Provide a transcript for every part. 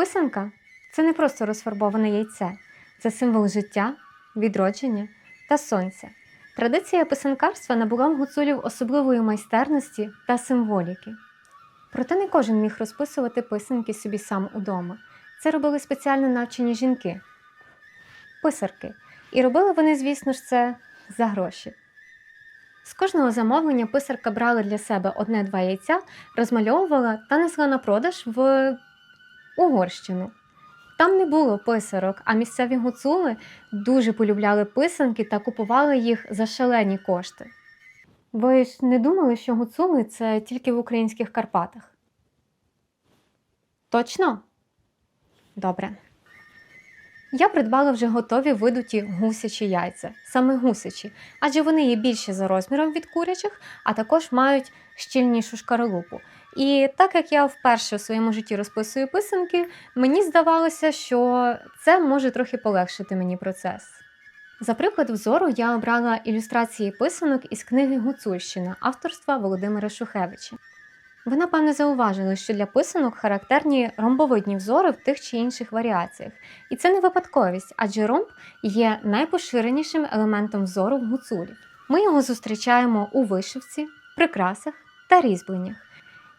Писанка це не просто розфарбоване яйце, це символ життя, відродження та сонця. Традиція писанкарства набула в гуцулів особливої майстерності та символіки. Проте не кожен міг розписувати писанки собі сам удома. Це робили спеціально навчені жінки, писарки. І робили вони, звісно ж, це за гроші. З кожного замовлення писарка брала для себе одне-два яйця, розмальовувала та несла на продаж в Угорщину. Там не було писарок, а місцеві гуцули дуже полюбляли писанки та купували їх за шалені кошти. Ви ж не думали, що гуцули це тільки в українських Карпатах? Точно? Добре. Я придбала вже готові видуті гусячі яйця, саме гусячі, адже вони є більші за розміром від курячих, а також мають щільнішу шкаралупу. І так як я вперше в своєму житті розписую писанки, мені здавалося, що це може трохи полегшити мені процес. За приклад взору я обрала ілюстрації писанок із книги Гуцульщина авторства Володимира Шухевича. Ви, напевне, зауважили, що для писанок характерні ромбовидні взори в тих чи інших варіаціях. І це не випадковість, адже ромб є найпоширенішим елементом взору в гуцулів. Ми його зустрічаємо у вишивці, прикрасах та різьбленнях.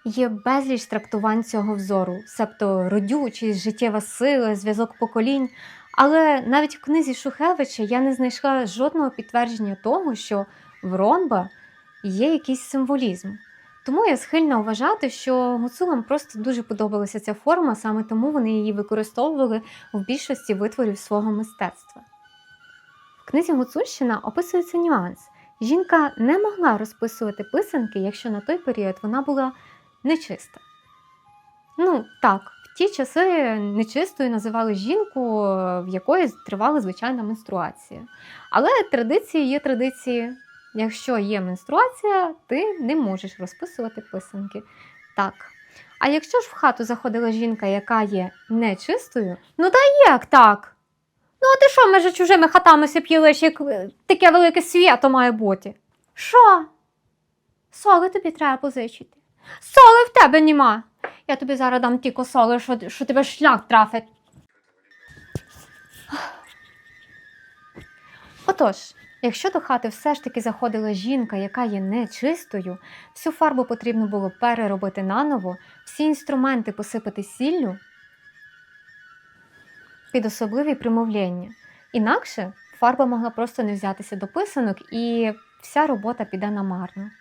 Є безліч трактувань цього взору, себто родючість, життєва сила, зв'язок поколінь. Але навіть в книзі Шухевича я не знайшла жодного підтвердження того, що в ромба є якийсь символізм. Тому я схильна вважати, що гуцулам просто дуже подобалася ця форма, саме тому вони її використовували в більшості витворів свого мистецтва. В книзі Гуцульщина описується нюанс. Жінка не могла розписувати писанки, якщо на той період вона була нечиста. Ну, так, в ті часи нечистою називали жінку, в якої тривала звичайна менструація. Але традиції є традиції. Якщо є менструація, ти не можеш розписувати писанки. Так. А якщо ж в хату заходила жінка, яка є нечистою, ну та як так? Ну, а ти що між чужими хатами сип'їлиш, як таке велике свято має бути? Що? Соли тобі треба позичити. Соли в тебе нема. Я тобі зараз дам ті косоли, що, що тебе шлях трафить. Отож, якщо до хати все ж таки заходила жінка, яка є нечистою, всю фарбу потрібно було переробити наново, всі інструменти посипати сіллю під особливі примовлення. Інакше фарба могла просто не взятися до писанок і вся робота піде намарно.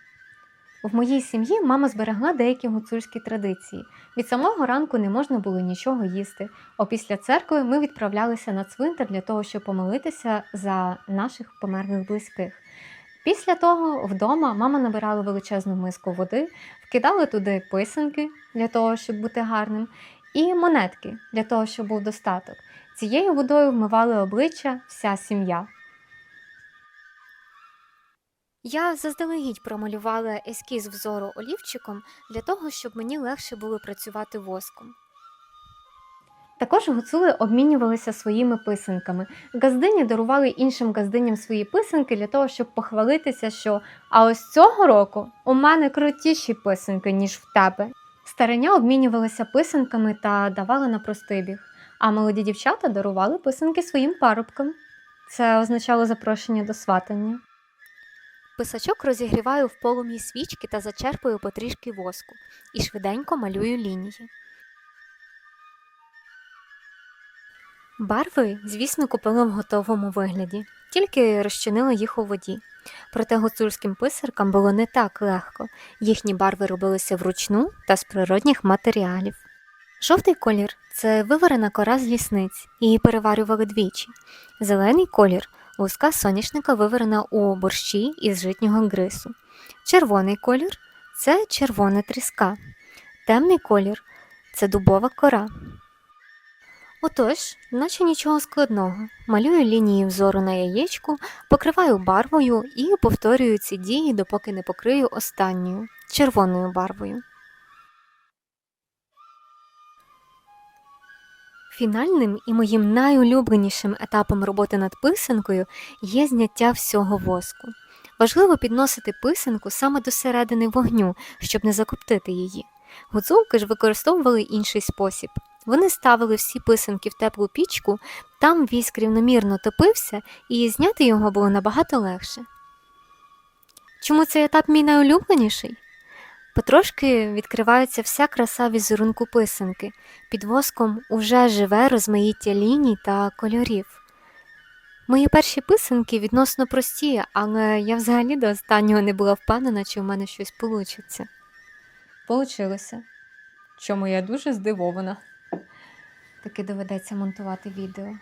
В моїй сім'ї мама зберегла деякі гуцульські традиції. Від самого ранку не можна було нічого їсти. Опісля церкви ми відправлялися на цвинтар для того, щоб помолитися за наших померлих близьких. Після того вдома мама набирала величезну миску води, вкидала туди писанки для того, щоб бути гарним, і монетки для того, щоб був достаток. Цією водою вмивали обличчя вся сім'я. Я заздалегідь промалювала ескіз взору олівчиком для того, щоб мені легше було працювати воском. Також гуцули обмінювалися своїми писанками. Газдині дарували іншим газдиням свої писанки для того, щоб похвалитися, що а ось цього року у мене крутіші писанки, ніж в тебе. Стареня обмінювалися писанками та давали на простибіг, а молоді дівчата дарували писанки своїм парубкам. Це означало запрошення до сватання. Писачок розігріваю в полум'ї свічки та зачерпую потрішки воску і швиденько малюю лінії. Барви, звісно, купила в готовому вигляді, тільки розчинила їх у воді. Проте гуцульським писаркам було не так легко. Їхні барви робилися вручну та з природних матеріалів. Жовтий колір це виварена кора з лісниць, її переварювали двічі. Зелений колір луска соняшника виварена у борщі із житнього грису. Червоний колір це червона тріска. Темний колір це дубова кора. Отож, наче нічого складного. Малюю лінії взору на яєчку, покриваю барвою і повторюю ці дії, допоки не покрию останньою червоною барвою. Фінальним і моїм найулюбленішим етапом роботи над писанкою є зняття всього воску. Важливо підносити писанку саме до середини вогню, щоб не закоптити її. Гуцулки ж використовували інший спосіб. Вони ставили всі писанки в теплу пічку, там віск рівномірно топився, і зняти його було набагато легше. Чому цей етап мій найулюбленіший? Потрошки відкривається вся краса візерунку писанки. Під воском уже живе розмаїття ліній та кольорів. Мої перші писанки відносно прості, але я взагалі до останнього не була впевнена, чи в мене щось получиться. Получилося. Чому я дуже здивована. Таки доведеться монтувати відео.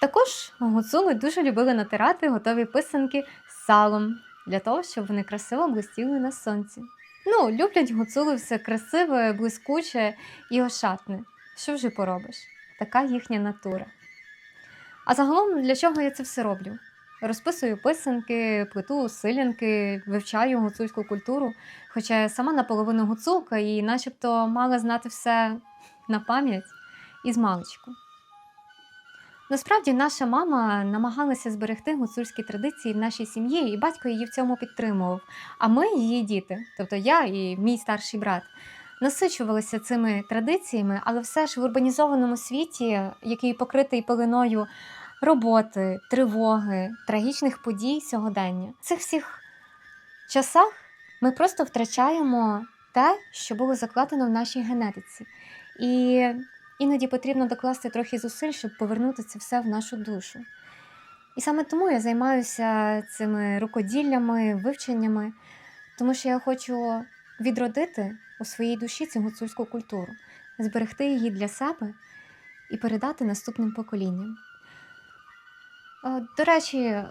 Також гуцули дуже любили натирати готові писанки з салом для того, щоб вони красиво блистіли на сонці. Ну, люблять гуцули все красиве, блискуче і ошатне. Що вже поробиш? Така їхня натура. А загалом для чого я це все роблю? Розписую писанки, плету силянки, вивчаю гуцульську культуру, хоча я сама наполовину гуцулка і начебто мала знати все на пам'ять і з маличку. Насправді наша мама намагалася зберегти гуцульські традиції в нашій сім'ї, і батько її в цьому підтримував. А ми, її діти, тобто я і мій старший брат, насичувалися цими традиціями, але все ж в урбанізованому світі, який покритий пеленою роботи, тривоги, трагічних подій сьогодення. В цих всіх часах ми просто втрачаємо те, що було закладено в нашій генетиці. І іноді потрібно докласти трохи зусиль, щоб повернути це все в нашу душу. І саме тому я займаюся цими рукоділлями, вивченнями, тому що я хочу відродити у своїй душі цю гуцульську культуру, зберегти її для себе і передати наступним поколінням. Е, До речі,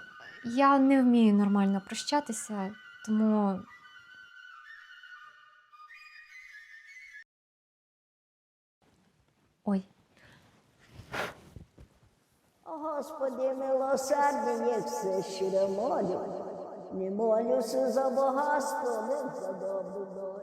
я не вмію нормально прощатися, тому ой. Господи, милосердні все щиро молю, не молюся за багатство, не за долю.